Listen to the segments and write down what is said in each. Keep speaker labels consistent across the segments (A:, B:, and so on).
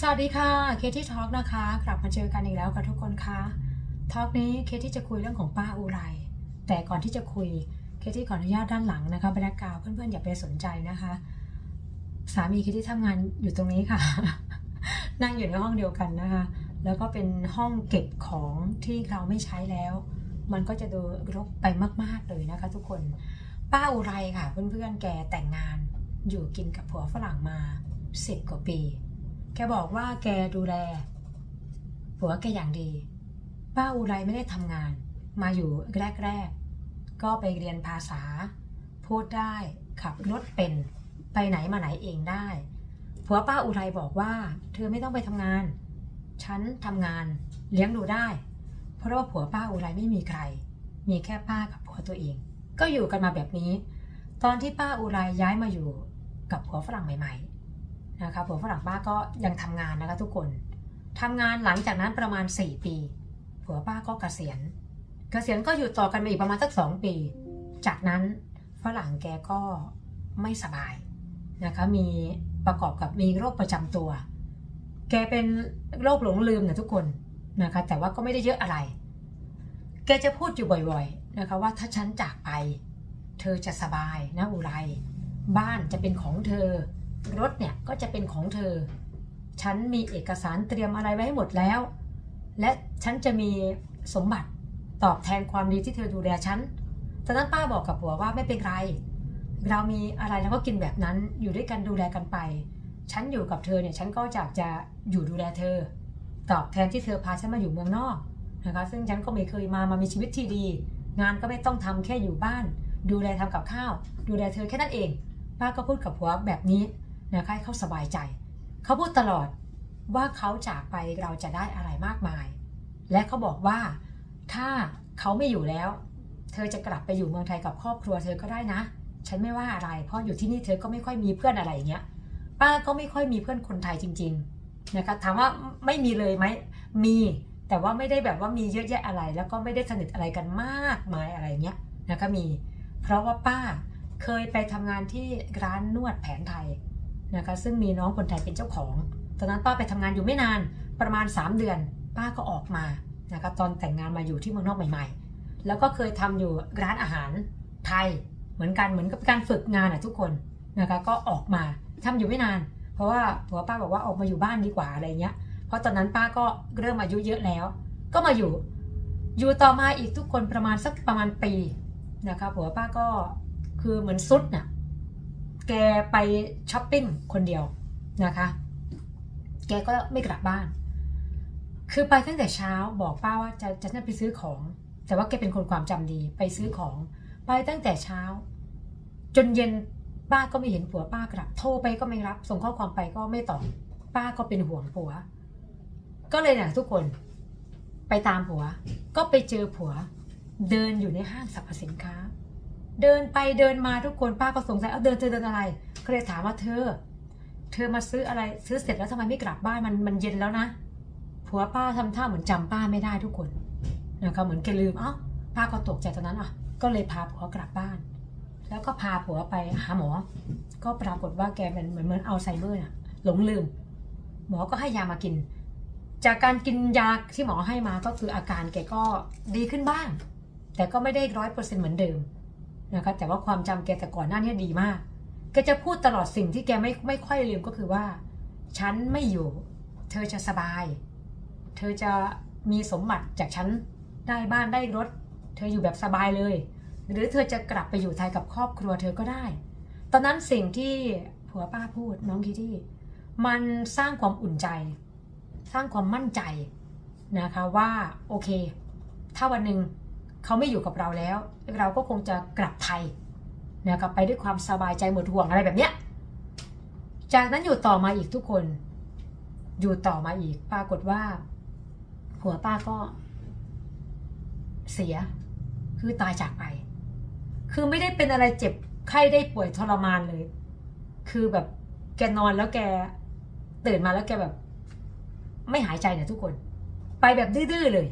A: สวัสดีค่ะ เคที่ทอล์กนะคะ กลับมาเจอกันอีกแล้วกับทุกคนค่ะทอล์กนี้เคที่จะคุยเรื่องของป้าอุไร แต่ก่อนที่จะคุย เคที่ขออนุญาตด้านหลังนะคะบรรยากาศเพื่อนๆอย่าไปสนใจนะคะ สามีเคที่ทำงานอยู่ตรงนี้ค่ะ นั่งอยู่ในห้องเดียวกันนะคะ แล้วก็เป็นห้องเก็บของที่เราไม่ใช้แล้ว มันก็จะดูรกไปมาก ๆเลยนะคะ ทุกคน ป้าอุไรค่ะ เพื่อนๆแกแต่งงานอยู่กินกับผัวฝรั่งมาสิบกว่าปี แกบอกว่าแกดูแล ผัวแกอย่างดี ป้าอุไรไม่ได้ทำงาน มาอยู่แรกๆ ก็ไปเรียนภาษา พูดได้ ขับรถเป็น ไปไหนมาไหนเองได้ ผัวป้าอุไรบอกว่า เธอไม่ต้องไปทำงาน ฉันทำงานเลี้ยงดูได้ เพราะว่าผัวป้าอุไรไม่มีใคร มีแค่ป้ากับผัวตัวเอง ก็อยู่กันมาแบบนี้ ตอนที่ป้าอุไรย้ายมาอยู่กับผัวฝรั่งใหม่ ๆ นะคะผัวฝรั่งป้าก็ยังทำงานนะคะทุกคนทำงานหลังจากนั้นประมาณ 4 ปีผัวป้าก็เกษียณ เกษียณก็อยู่ต่อกันมาอีกประมาณสักสองปี จากนั้นฝรั่งแกก็ไม่สบายนะคะมีประกอบกับมีโรคประจำตัว แกเป็นโรคหลงลืมนะทุกคนนะคะแต่ว่าก็ไม่ได้เยอะอะไร แกจะพูดอยู่บ่อยๆนะคะว่าถ้าฉันจากไป เธอจะสบายนะอุไรบ้านจะเป็นของเธอ รถเนี่ยก็จะเป็นของเธอ ฉันมีเอกสารเตรียมอะไรไว้ให้หมดแล้ว และฉันจะมีสมบัติตอบแทนความดีที่เธอดูแลฉันตอนนั้นป้าบอกกับผัวว่าไม่เป็นไร เรามีอะไรเราก็กินแบบนั้นอยู่ด้วยกันดูแลกันไป ฉันอยู่กับเธอเนี่ยฉันก็อยากจะอยู่ดูแลเธอ ตอบแทนที่เธอพาฉันมาอยู่เมืองนอกนะคะซึ่งฉันก็ไม่เคยมามามีชีวิตที่ดี งานก็ไม่ต้องทำแค่อยู่บ้าน ดูแลทำกับข้าว ดูแลเธอแค่นั้นเอง ป้าก็พูดกับผัวแบบนี้ นะคะให้เขาสบายใจ เขาพูดตลอดว่าเขาจากไปเราจะได้อะไรมากมาย และเขาบอกว่าถ้าเขาไม่อยู่แล้ว เธอจะกลับไปอยู่เมืองไทยกับครอบครัวเธอก็ได้นะ ฉันไม่ว่าอะไร เพราะอยู่ที่นี่เธอก็ไม่ค่อยมีเพื่อนอะไรอย่างเงี้ย ป้าก็ไม่ค่อยมีเพื่อนคนไทยจริง ๆ นะคะ ถามว่าไม่มีเลยไหม มี แต่ว่าไม่ได้แบบว่ามีเยอะแยะอะไร แล้วก็ไม่ได้สนิทอะไรกันมากมายอะไรเงี้ยนะคะมี เพราะว่าป้าเคยไปทำงานที่ร้านนวดแผนไทย นะคะซึ่งมีน้องคนไทยเป็นเจ้าของ ตอนนั้นป้าไปทำงานอยู่ไม่นานประมาณ 3 เดือน ป้าก็ออกมานะคะตอนแต่งงานมาอยู่ที่เมืองนอกใหม่ ๆ แล้วก็เคยทำอยู่ร้านอาหารไทยเหมือนกันเหมือนกับการฝึกงานอะทุกคนนะคะก็ออกมาทำอยู่ไม่นาน เพราะว่าผัวป้าบอกว่าออกมาอยู่บ้านดีกว่าอะไรเงี้ยเพราะตอนนั้นป้าก็เริ่มอายุเยอะแล้ว ก็มาอยู่ อยู่ต่อมาอีกทุกคนประมาณสักประมาณปีนะคะผัวป้าก็คือเหมือนซุดน่ะ แกไปช้อปปิ้งคนเดียวนะคะ แกก็ไม่กลับบ้าน คือไปตั้งแต่เช้าบอกป้าว่าจะจะจะไปซื้อของ แต่ว่าแกเป็นคนความจำดีไปซื้อของ ไปตั้งแต่เช้า จนเย็นป้าก็ไม่เห็นผัวป้ากลับ โทรไปก็ไม่รับ ส่งข้อความไปก็ไม่ตอบ ป้าก็เป็นห่วงผัว ก็เลยเนี่ยทุกคนไปตามผัว ก็ไปเจอผัว เดินอยู่ในห้างสรรพสินค้า เดินไปเดินมาทุกคนป้าก็สงสัยเอาเดินเธอเดินอะไรก็เลยถามว่าเธอ เธอมาซื้ออะไรซื้อเสร็จแล้วทำไมไม่กลับบ้านมันมันเย็นแล้วนะผัวป้าทำท่าเหมือนจำป้าไม่ได้ทุกคนนะคะเหมือนแกลืมเอ้าป้าก็ตกใจตอนนั้นอะ ก็เลยพาผัวกลับบ้าน แล้วก็พาผัวไปหาหมอ ก็ปรากฏว่าแกเป็นเหมือนเหมือนอัลไซเมอร์น่ะหลงลืม หมอก็ให้ยามากิน จากการกินยาที่หมอให้มาก็คืออาการแกก็ดีขึ้นบ้าง แต่ก็ไม่ได้ร้อยเปอร์เซ็นต์เหมือนเดิม นะคะแต่ว่าความจำแกแต่ก่อนหน้านี้ดีมากแกจะพูดตลอดสิ่งที่แกไม่ไม่ค่อยลืมก็คือว่า ฉันไม่อยู่ เธอจะสบาย เธอจะมีสมบัติจากฉันได้บ้านได้รถ เธออยู่แบบสบายเลย หรือเธอจะกลับไปอยู่ไทยกับครอบครัวเธอก็ได้ ตอนนั้นสิ่งที่ผัวป้าพูดน้องคิตตี้มันสร้างความอุ่นใจ สร้างความมั่นใจนะคะว่าโอเค ถ้าวันหนึ่ง เขาไม่อยู่กับเราแล้ว เราก็คงจะกลับไทยนะครับไปด้วยความสบายใจหมดห่วงอะไรแบบเนี้ยจากนั้นอยู่ต่อมาอีกทุกคน อยู่ต่อมาอีกปรากฏว่าผัวป้าก็เสีย คือตายจากไป คือไม่ได้เป็นอะไรเจ็บไข้ได้ป่วยทรมานเลย คือแบบแกนอนแล้วแกตื่นมาแล้วแกแบบ ไม่หายใจเนี่ยทุกคน ไปแบบดื้อๆเลย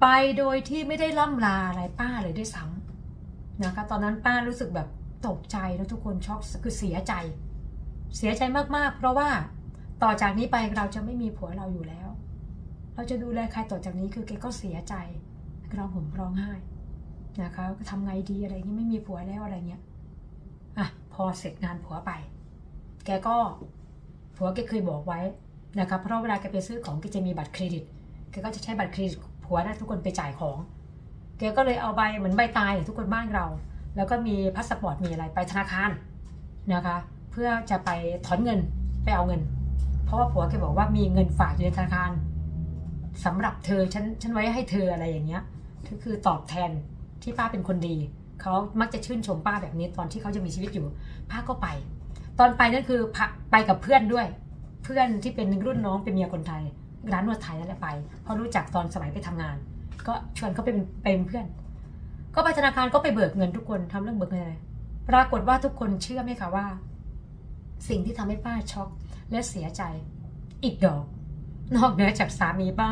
A: ไปโดยที่ไม่ได้ล่ำลาอะไรป้าเลยด้วยซ้ำนะคะตอนนั้นป้ารู้สึกแบบตกใจแล้วทุกคนช็อกคือเสียใจ เสียใจมากๆ เพราะว่าต่อจากนี้ไปเราจะไม่มีผัวเราอยู่แล้ว เราจะดูแลใครต่อจากนี้คือแกก็เสียใจร้องห่มร้องไห้นะคะทำไงดีอะไรเงี้ยไม่มีผัวแล้วอะไรเงี้ยอะพอเสร็จงานผัวไป แกก็ผัวแกเคยบอกไว้นะคะเพราะเวลาแกไปซื้อของแกจะมีบัตรเครดิตแกก็จะใช้บัตรเครดิต ผัวนะทุกคนไปจ่ายของแกก็เลยเอาใบเหมือนใบตายทุกคนบ้านเรา แล้วก็มีพาสปอร์ตมีอะไรไปธนาคารนะคะ เพื่อจะไปถอนเงินไปเอาเงิน เพราะว่าผัวแกบอกว่ามีเงินฝากอยู่ในธนาคารสำหรับเธอฉันฉันไว้ให้เธออะไรอย่างเงี้ยก็คือตอบแทนที่ป้าเป็นคนดีเขามักจะชื่นชมป้าแบบนี้ตอนที่เขาจะมีชีวิตอยู่ ป้าก็ไป ตอนไปนั่นคือพาไปกับเพื่อนด้วย เพื่อนที่เป็นรุ่นน้องเป็นเมียคนไทย ร้านนวดไทยนั่นแหละไปเพราะรู้จักตอนสมัยไปทำงาน ก็ชวนเขาไปเป็นเป็นเพื่อน ก็ไปธนาคารก็ไปเบิกเงินทุกคนทำเรื่องเบิกเงินอะไรปรากฏว่าทุกคนเชื่อไหมคะว่า สิ่งที่ทำให้ป้าช็อกและเสียใจ อีกดอก นอกเหนือจากสามีป้า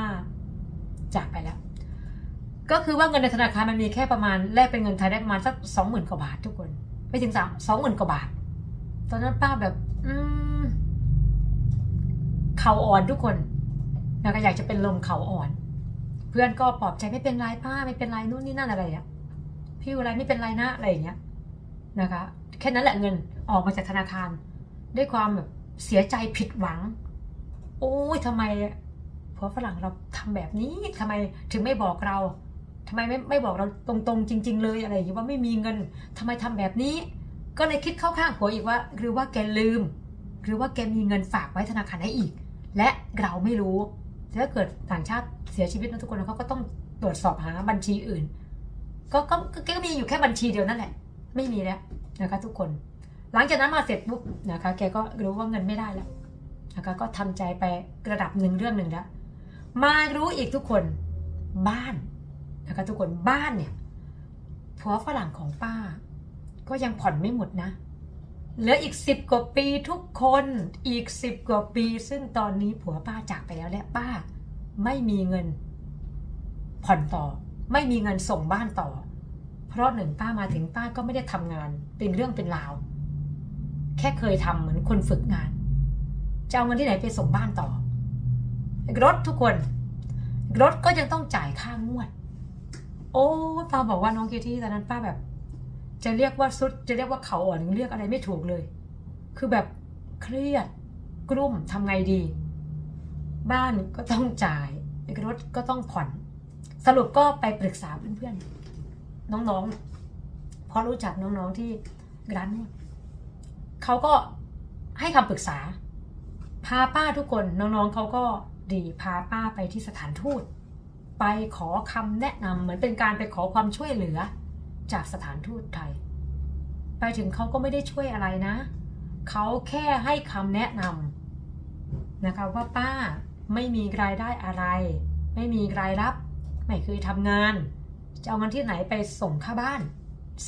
A: จากไปแล้ว ก็คือว่าเงินในธนาคารมันมีแค่ประมาณแลกเป็นเงินไทยได้ประมาณสักสองหมื่นกว่าบาททุกคนไม่ถึงสามสองหมื่นกว่าบาท ตอนนั้นป้าแบบ อืมเข่าอ่อนทุกคน นะคะอยากจะเป็นลมเขาอ่อน เพื่อนก็ปลอบใจไม่เป็นไรป้าไม่เป็นไรนู่นนี่นั่นอะไรอะพี่อะไรไม่เป็นไรนะอะไรอย่างเงี้ยนะคะแค่นั้นแหละเงินออกมาจากธนาคาร ด้วยความแบบเสียใจผิดหวัง โอ้ยทำไมผัวฝรั่งเราทำแบบนี้ทำไมถึงไม่บอกเราทำไมไม่ไม่บอกเราตรงๆ จริง ๆ เลยอะไรอย่างเงี้ยว่าไม่มีเงินทำไมทำแบบนี้ ก็เลยคิดเข้าข้างผัวอีกว่า หรือว่าแกลืม หรือว่าแกมีเงินฝากไว้ธนาคารให้อีก และเราไม่รู้ ถ้าเกิดต่างชาติเสียชีวิตนะทุกคนเขาก็ต้องตรวจสอบหาบัญชีอื่น ก็ก็ก็แกก็มีอยู่แค่บัญชีเดียวนั่นแหละ ไม่มีแล้วนะคะทุกคน หลังจากนั้นมาเสร็จปุ๊บนะคะแกก็รู้ว่าเงินไม่ได้แล้วนะคะก็ทำใจไประดับหนึ่งเรื่องหนึ่งแล้วมารู้อีกทุกคนบ้านนะคะทุกคนบ้านเนี่ยผัวฝรั่งของป้า ก็ยังผ่อนไม่หมดนะ เหลืออีกสิบกว่าปีทุกคนอีกสิบกว่าปี ซึ่งตอนนี้ผัวป้าจากไปแล้วและป้า ไม่มีเงิน ผ่อนต่อ ไม่มีเงินส่งบ้านต่อ เพราะหนึ่งป้ามาถึงป้าก็ไม่ได้ทำงาน เป็นเรื่องเป็นราว แค่เคยทำเหมือนคนฝึกงาน จะเอาเงินที่ไหนไปส่งบ้านต่อ รถทุกคน รถก็ยังต้องจ่ายค่างวด โอ้ป้าบอกว่าน้องเกที่ตอนนั้นป้าแบบ จะเรียกว่าสุดจะเรียกว่าเขาอ่อนเรียกอะไรไม่ถูกเลย คือแบบเครียดกลุ้มทำไงดี บ้านก็ต้องจ่ายรถก็ต้องผ่อน สรุปก็ไปปรึกษาเพื่อนๆ น้องๆเพราะรู้จักน้องๆที่ร้านนวดเขาก็ให้คำปรึกษา พาป้าทุกคนน้องๆเขาก็ดีพาป้าไปที่สถานทูต ไปขอคำแนะนำเหมือนเป็นการไปขอความช่วยเหลือ จากสถานทูตไทย ไปถึงเขาก็ไม่ได้ช่วยอะไรนะ เขาแค่ให้คำแนะนำนะคะว่าป้าไม่มีรายได้อะไร ไม่มีรายรับ ไม่เคยทำงาน จะเอาเงินที่ไหนไปส่งค่าบ้าน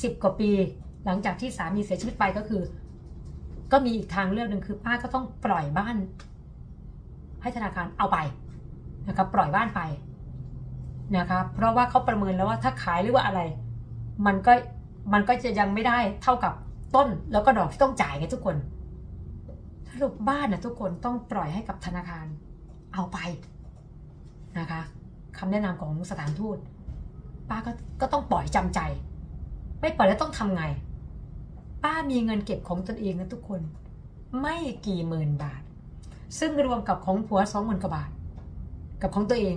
A: สิบกว่าปี หลังจากที่สามีเสียชีวิตไปก็คือ ก็มีอีกทางเลือกหนึ่งคือป้าก็ต้องปล่อยบ้าน ให้ธนาคารเอาไปนะครับปล่อยบ้านไปนะคะเพราะว่าเขาประเมินแล้วว่าถ้าขายหรือว่าอะไร มันก็มันก็จะยังไม่ได้เท่ากับต้นแล้วก็ดอกที่ต้องจ่ายไงทุกคนสรุปบ้านนะทุกคนต้องปล่อยให้กับธนาคารเอาไปนะคะคำแนะนำของสถานทูตป้าก็ก็ต้องปล่อยจำใจ ไม่ปล่อยแล้วต้องทำไง ป้ามีเงินเก็บของตนเองนะทุกคน ไม่กี่หมื่นบาท ซึ่งรวมกับของผัวสองหมื่นกว่าบาท กับของตัวเอง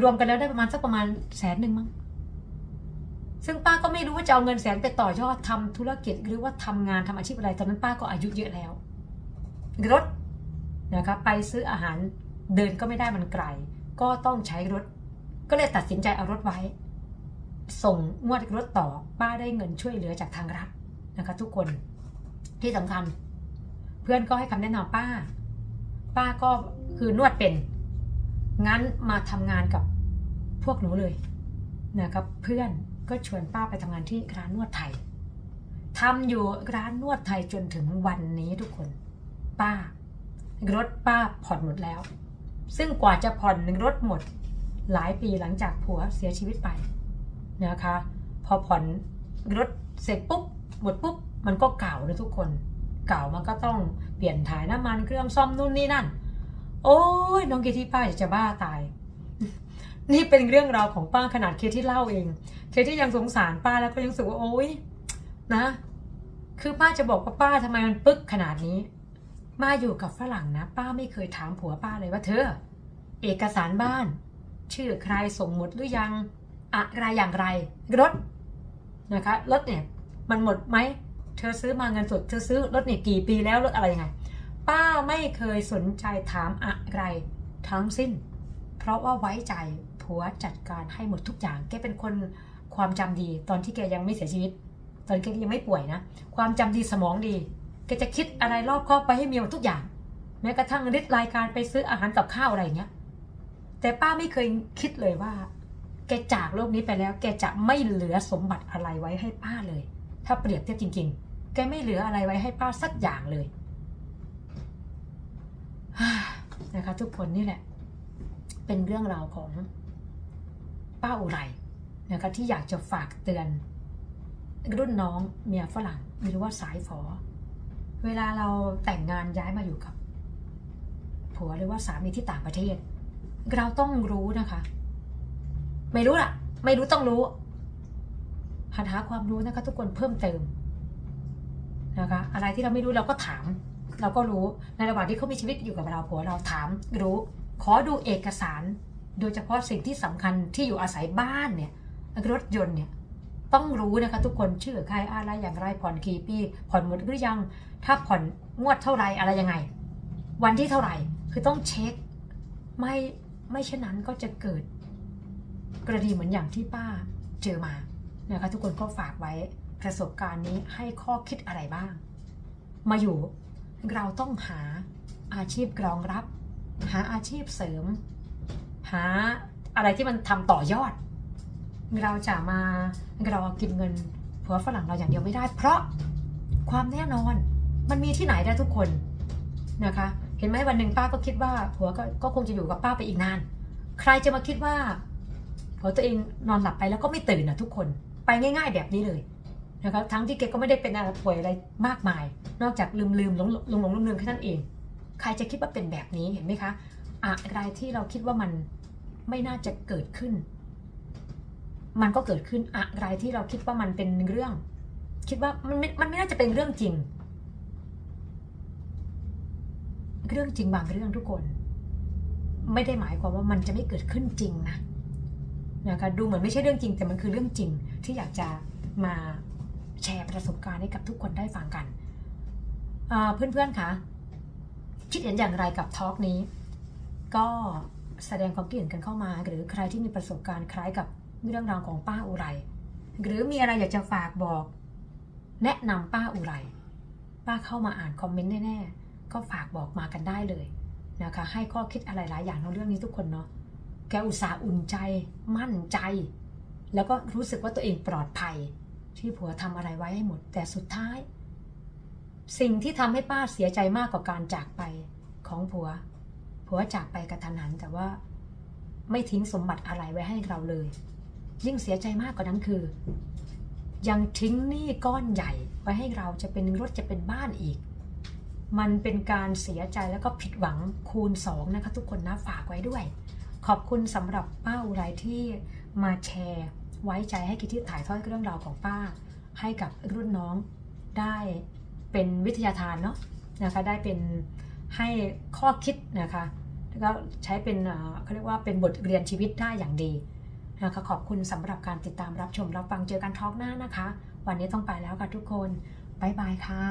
A: รวมกันแล้วได้ประมาณสักประมาณแสนหนึ่งมั้ง ซึ่งป้าก็ไม่รู้ว่าจะเอาเงินแสนไปต่อยอดทำธุรกิจหรือว่าทำงานทำอาชีพอะไรตอนนั้นป้าก็อายุเยอะแล้ว รถนะคะไปซื้ออาหารเดินก็ไม่ได้มันไกล ก็ต้องใช้รถ ก็เลยตัดสินใจเอารถไว้ ส่งงวดรถต่อป้าได้เงินช่วยเหลือจากทางรัฐนะคะทุกคนที่สำคัญ เพื่อนก็ให้คำแนะนำป้า ป้าก็คือนวดเป็น งั้นมาทำงานกับพวกหนูเลยนะครับเพื่อน ก็ชวนป้าไปทำงานที่ร้านนวดไทยทำอยู่ร้านนวดไทยจนถึงวันนี้ทุกคน ป้ารถป้าผ่อนหมดแล้ว ซึ่งกว่าจะผ่อนรถหมด หลายปีหลังจากผัวเสียชีวิตไปนะคะ พอผ่อนรถเสร็จปุ๊บหมดปุ๊บมันก็เก่าเลยทุกคน เก่ามันก็ต้องเปลี่ยนถ่ายน้ำมันเครื่องซ่อมนู่นนี่นั่น โอ้ยน้องเกที่ป้าอยากจะบ้าตาย นี่เป็นเรื่องราวของป้าขนาดเคที่เล่าเอง เคที่ยังสงสารป้าแล้วก็ยังรู้สึกว่าโอ๊ยนะ คือป้าจะบอกว่าป้าทำไมมันปึ๊กขนาดนี้ มาอยู่กับฝรั่งนะ ป้าไม่เคยถามผัวป้าเลยว่าเธอ เอกสารบ้าน ชื่อใครส่งหมดหรือยังอะไรอย่างไรรถนะคะรถเนี่ยมันหมดไหมเธอซื้อมาเงินสดเธอซื้อรถเนี่ยกี่ปีแล้วรถอะไรยังไง ป้าไม่เคยสนใจถามอะไรทั้งสิ้น เพราะว่าไว้ใจ ผัวจัดการให้หมดทุกอย่าง แกเป็นคนความจำดี ตอนที่แกยังไม่เสียชีวิต ตอนแกยังไม่ป่วยนะ ความจำดีสมองดี แกจะคิดอะไรรอบครอบไปให้เมียหมดทุกอย่าง แม้กระทั่งริดรายการไปซื้ออาหารกับข้าวอะไรอย่างเงี้ย แต่ป้าไม่เคยคิดเลยว่า แกจากโลกนี้ไปแล้ว แกจะไม่เหลือสมบัติอะไรไว้ให้ป้าเลย ถ้าเปรียบเทียบจริง ๆ แกไม่เหลืออะไรไว้ให้ป้าสักอย่างเลยนะคะทุกคนนี่แหละ เป็นเรื่องราวของ ป้าอุไรนะคะที่อยากจะฝากเตือน รุ่นน้องเมียฝรั่งหรือว่าสายฝอ เวลาเราแต่งงานย้ายมาอยู่กับ ผัวหรือว่าสามีที่ต่างประเทศ เราต้องรู้นะคะ ไม่รู้ล่ะ ไม่รู้ต้องรู้หัดหาความรู้นะคะ ทุกคนเพิ่มเติมนะคะ อะไรที่เราไม่รู้เราก็ถาม เราก็รู้ในระหว่างที่เขามีชีวิตอยู่กับเราผัวเราถามรู้ ขอดูเอกสาร โดยเฉพาะสิ่งที่สำคัญที่อยู่อาศัยบ้านเนี่ยรถยนต์เนี่ยต้องรู้นะคะทุกคนชื่อใครอะไรอย่างไรผ่อนกี่ปีผ่อนหมดหรือยัง ถ้าผ่อนงวดเท่าไรอะไรยังไง วันที่เท่าไหร่คือต้องเช็ค ไม่ไม่เช่นนั้นก็จะเกิด กรณีเหมือนอย่างที่ป้าเจอมานะคะทุกคนก็ฝากไว้ประสบการณ์นี้ให้ข้อคิดอะไรบ้าง มาอยู่เราต้องหาอาชีพกรองรับ หาอาชีพเสริม หาอะไรที่มันทำต่อยอด เราจะมาเรากินเงินผัวฝรั่งเราอย่างเดียวไม่ได้ เพราะความแน่นอนมันมีที่ไหนได้ทุกคนนะคะ เห็นไหมวันหนึ่งป้าก็คิดว่าผัวก็ก็คงจะอยู่กับป้าไปอีกนาน ใครจะมาคิดว่าผัวตัวเองนอนหลับไปแล้วก็ไม่ตื่นนะทุกคนไปง่าย ๆ แบบนี้เลยนะคะทั้งที่แกก็ไม่ได้เป็นอะไรป่วยอะไรมากมาย นอกจากลืมลืมหลงหลงหลงลืมลืมแค่นั้นเอง ใครจะคิดว่าเป็นแบบนี้เห็นไหมคะอะไรที่เราคิดว่ามัน ไม่น่าจะเกิดขึ้น มันก็เกิดขึ้นอะไรที่เราคิดว่ามันเป็นเรื่อง คิดว่ามันไม่มันไม่น่าจะเป็นเรื่องจริง เรื่องจริงบางเรื่องทุกคน ไม่ได้หมายความว่ามันจะไม่เกิดขึ้นจริงนะนะคะดูเหมือนไม่ใช่เรื่องจริง แต่มันคือเรื่องจริงที่อยากจะมาแชร์ประสบการณ์ให้กับทุกคนได้ฟังกันเพื่อนๆคะคิดเห็นอย่างไรกับทอล์กนี้ ก็ แสดงความคิดเห็นกันเข้ามา หรือใครที่มีประสบการณ์คล้ายกับเรื่องราวของป้าอุไร หรือมีอะไรอยากจะฝากบอก แนะนำป้าอุไรป้าเข้ามาอ่านคอมเมนต์แน่ๆก็ฝากบอกมากันได้เลยนะคะ ให้ข้อคิดอะไรหลายอย่างในเรื่องนี้ทุกคนเนาะแกอุตส่าห์อุ่นใจ มั่นใจ แล้วก็รู้สึกว่าตัวเองปลอดภัย ที่ผัวทำอะไรไว้ให้หมด แต่สุดท้าย สิ่งที่ทำให้ป้าเสียใจมากกว่าการจากไปของผัว ผัวจากไปกระทันหันแต่ว่า ไม่ทิ้งสมบัติอะไรไว้ให้เราเลย ยิ่งเสียใจมากกว่านั้นคือ ยังทิ้งหนี้ก้อนใหญ่ไว้ให้เราจะเป็นรถจะเป็นบ้านอีก มันเป็นการเสียใจแล้วก็ผิดหวังคูณสองนะคะทุกคนนะฝากไว้ด้วย ขอบคุณสำหรับป้าอุไรที่มาแชร์ ไว้ใจให้กิที่ถ่ายทอดเรื่องราวของป้า ให้กับรุ่นน้องได้เป็นวิทยาทานเนาะนะคะได้เป็นให้ข้อคิดนะคะ แล้วก็ใช้เป็นเขาเรียกว่าเป็นบทเรียนชีวิตได้อย่างดีนะคะขอบคุณสำหรับการติดตามรับชมรับฟังเจอกันทอล์กหน้านะคะ วันนี้ต้องไปแล้วค่ะทุกคน บ๊ายบายค่ะ